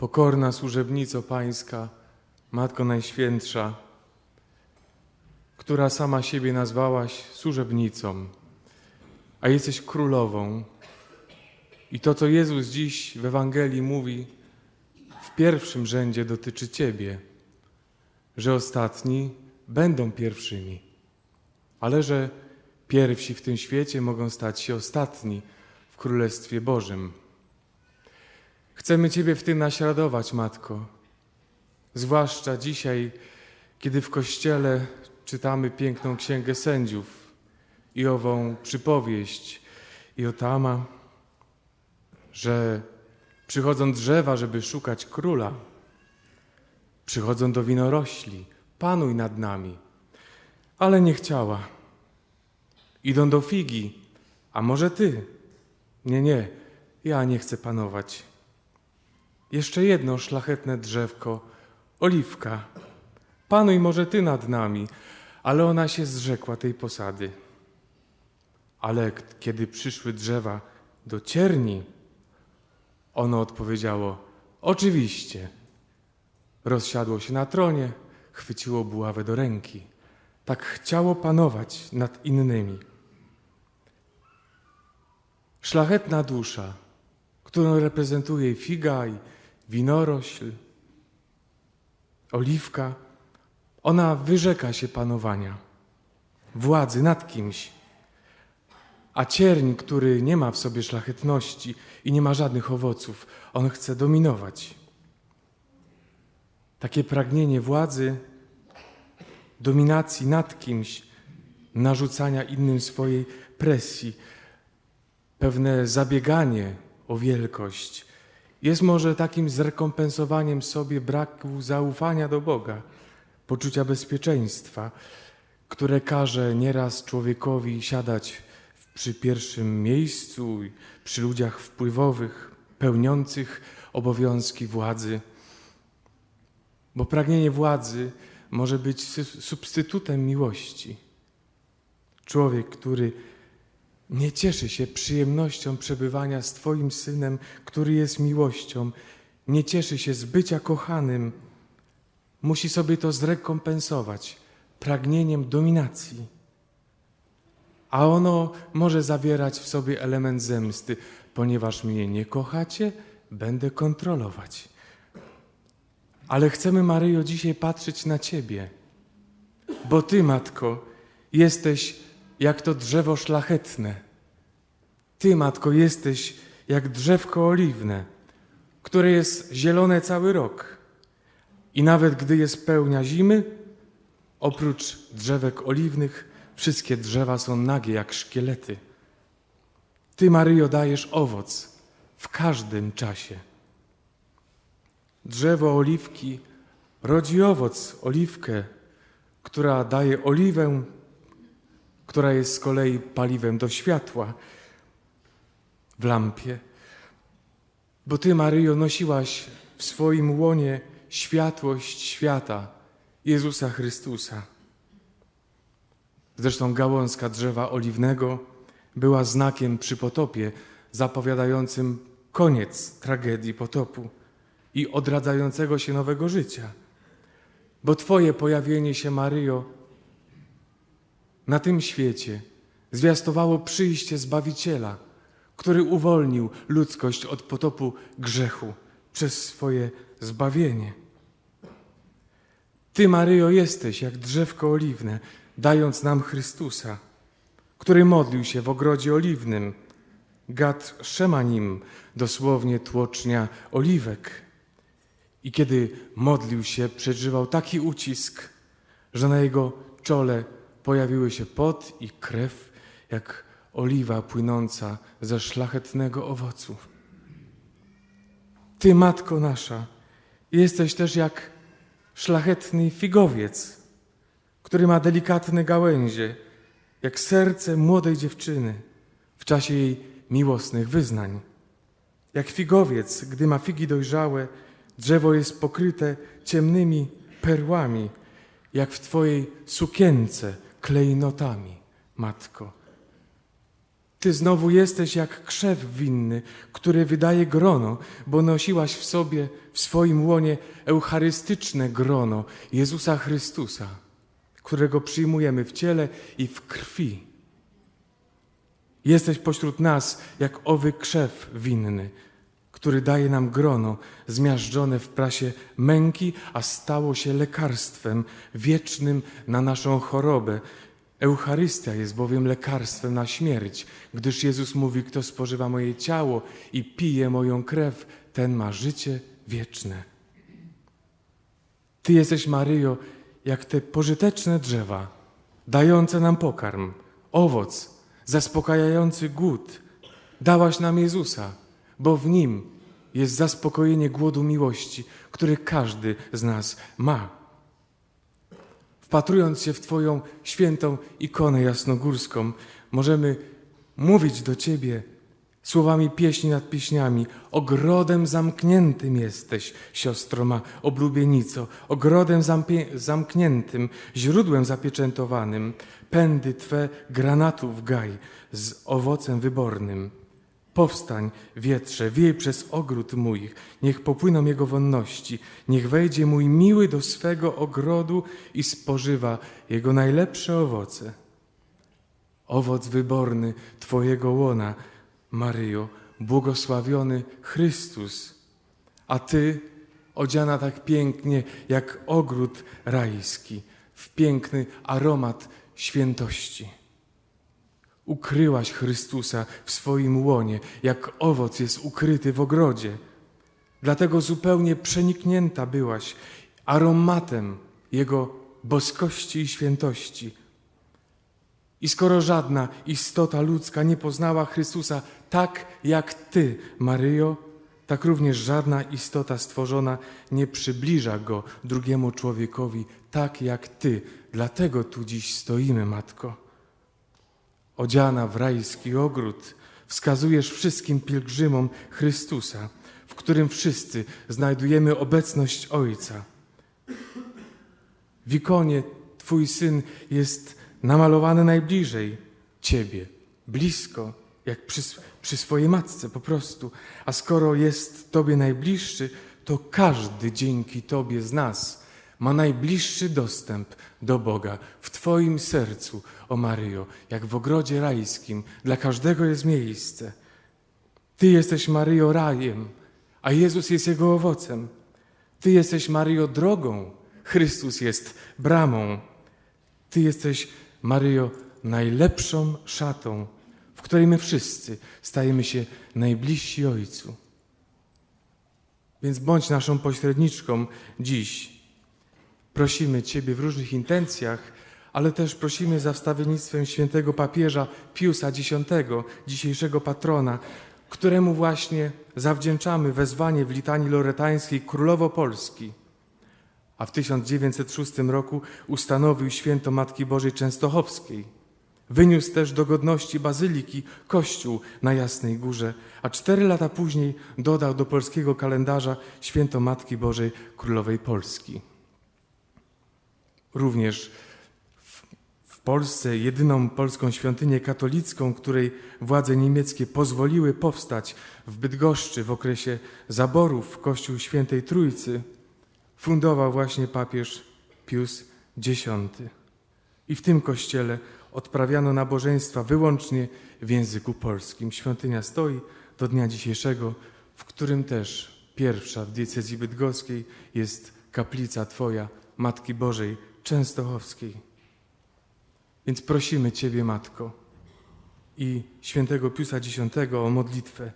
pokorna służebnico Pańska, Matko Najświętsza, która sama siebie nazwałaś służebnicą, a jesteś królową. I to, co Jezus dziś w Ewangelii mówi, w pierwszym rzędzie dotyczy Ciebie, że ostatni będą pierwszymi, ale że pierwsi w tym świecie mogą stać się ostatni w Królestwie Bożym. Chcemy Ciebie w tym naśladować, Matko, zwłaszcza dzisiaj, kiedy w Kościele czytamy piękną Księgę Sędziów i ową przypowieść Jotama, że przychodzą drzewa, żeby szukać króla, przychodzą do winorośli, panuj nad nami, ale nie chciała. Idą do figi, a może ty? Nie, nie, ja nie chcę panować. Jeszcze jedno szlachetne drzewko, oliwka. Panuj może ty nad nami, ale ona się zrzekła tej posady. Ale kiedy przyszły drzewa do cierni, ono odpowiedziało: Oczywiście. Rozsiadło się na tronie, chwyciło buławę do ręki. Tak chciało panować nad innymi. Szlachetna dusza, którą reprezentuje figa i winorośl, oliwka, ona wyrzeka się panowania, władzy nad kimś. A cierń, który nie ma w sobie szlachetności i nie ma żadnych owoców, on chce dominować. Takie pragnienie władzy, dominacji nad kimś, narzucania innym swojej presji, pewne zabieganie o wielkość jest może takim zrekompensowaniem sobie braku zaufania do Boga, poczucia bezpieczeństwa, które każe nieraz człowiekowi siadać przy pierwszym miejscu, przy ludziach wpływowych, pełniących obowiązki władzy. Bo pragnienie władzy może być substytutem miłości. Człowiek, który nie cieszy się przyjemnością przebywania z Twoim synem, który jest miłością, nie cieszy się z bycia kochanym, musi sobie to zrekompensować pragnieniem dominacji. A ono może zawierać w sobie element zemsty, ponieważ mnie nie kochacie, będę kontrolować. Ale chcemy, Maryjo, dzisiaj patrzeć na Ciebie, bo Ty, Matko, jesteś jak to drzewo szlachetne. Ty, Matko, jesteś jak drzewko oliwne, które jest zielone cały rok. I nawet gdy jest pełnia zimy, oprócz drzewek oliwnych, wszystkie drzewa są nagie jak szkielety. Ty, Maryjo, dajesz owoc w każdym czasie. Drzewo oliwki rodzi owoc, oliwkę, która daje oliwę, która jest z kolei paliwem do światła w lampie. Bo Ty, Maryjo, nosiłaś w swoim łonie światłość świata, Jezusa Chrystusa. Zresztą gałązka drzewa oliwnego była znakiem przy potopie, zapowiadającym koniec tragedii potopu i odradzającego się nowego życia. Bo Twoje pojawienie się, Maryjo, na tym świecie zwiastowało przyjście Zbawiciela, który uwolnił ludzkość od potopu grzechu przez swoje zbawienie. Ty, Maryjo, jesteś jak drzewko oliwne, dając nam Chrystusa, który modlił się w ogrodzie oliwnym, Gad Szemanim, dosłownie tłocznia oliwek. I kiedy modlił się, przeżywał taki ucisk, że na jego czole pojawiły się pot i krew, jak oliwa płynąca ze szlachetnego owocu. Ty, Matko nasza, jesteś też jak szlachetny figowiec, który ma delikatne gałęzie, jak serce młodej dziewczyny w czasie jej miłosnych wyznań. Jak figowiec, gdy ma figi dojrzałe, drzewo jest pokryte ciemnymi perłami, jak w Twojej sukience klejnotami, Matko. Ty znowu jesteś jak krzew winny, który wydaje grono, bo nosiłaś w sobie, w swoim łonie eucharystyczne grono Jezusa Chrystusa, którego przyjmujemy w ciele i w krwi. Jesteś pośród nas jak owy krzew winny, który daje nam grono zmiażdżone w prasie męki, a stało się lekarstwem wiecznym na naszą chorobę. Eucharystia jest bowiem lekarstwem na śmierć, gdyż Jezus mówi: Kto spożywa moje ciało i pije moją krew, ten ma życie wieczne. Ty jesteś, Maryjo, jak te pożyteczne drzewa, dające nam pokarm, owoc, zaspokajający głód. Dałaś nam Jezusa, bo w Nim jest zaspokojenie głodu miłości, który każdy z nas ma. Wpatrując się w Twoją świętą ikonę jasnogórską, możemy mówić do Ciebie słowami pieśni nad pieśniami. Ogrodem zamkniętym jesteś, siostro ma, oblubienico, ogrodem zamkniętym, źródłem zapieczętowanym. Pędy Twe granatów gaj z owocem wybornym. Powstań, wietrze, wiej przez ogród mój, niech popłyną jego wonności, niech wejdzie mój miły do swego ogrodu i spożywa jego najlepsze owoce. Owoc wyborny Twojego łona, Maryjo, błogosławiony Chrystus, a Ty odziana tak pięknie jak ogród rajski, w piękny aromat świętości. Ukryłaś Chrystusa w swoim łonie, jak owoc jest ukryty w ogrodzie. Dlatego zupełnie przeniknięta byłaś aromatem Jego boskości i świętości. I skoro żadna istota ludzka nie poznała Chrystusa tak jak Ty, Maryjo, tak również żadna istota stworzona nie przybliża Go drugiemu człowiekowi tak jak Ty. Dlatego tu dziś stoimy, Matko odziana w rajski ogród, wskazujesz wszystkim pielgrzymom Chrystusa, w którym wszyscy znajdujemy obecność Ojca. W ikonie Twój Syn jest namalowany najbliżej Ciebie, blisko, jak przy, przy swojej matce po prostu. A skoro jest Tobie najbliższy, to każdy dzięki Tobie z nas ma najbliższy dostęp do Boga w Twoim sercu, o Maryjo, jak w ogrodzie rajskim. Dla każdego jest miejsce. Ty jesteś Maryjo rajem, a Jezus jest jego owocem. Ty jesteś Maryjo drogą, Chrystus jest bramą. Ty jesteś Maryjo najlepszą szatą, w której my wszyscy stajemy się najbliżsi Ojcu. Więc bądź naszą pośredniczką dziś. Prosimy Ciebie w różnych intencjach, ale też prosimy za wstawiennictwem świętego papieża Piusa X, dzisiejszego patrona, któremu właśnie zawdzięczamy wezwanie w litanii loretańskiej Królowo Polski. A w 1906 roku ustanowił święto Matki Bożej Częstochowskiej. Wyniósł też do godności bazyliki kościół na Jasnej Górze, a cztery lata później dodał do polskiego kalendarza święto Matki Bożej Królowej Polski. Również w, w Polsce jedyną polską świątynię katolicką, której władze niemieckie pozwoliły powstać w Bydgoszczy w okresie zaborów Kościół Świętej Trójcy, fundował właśnie papież Pius X. I w tym kościele odprawiano nabożeństwa wyłącznie w języku polskim. Świątynia stoi do dnia dzisiejszego, w którym też pierwsza w diecezji bydgoskiej jest kaplica Twoja, Matki Bożej Częstochowskiej. Więc prosimy Ciebie, Matko, i świętego Piusa X o modlitwę,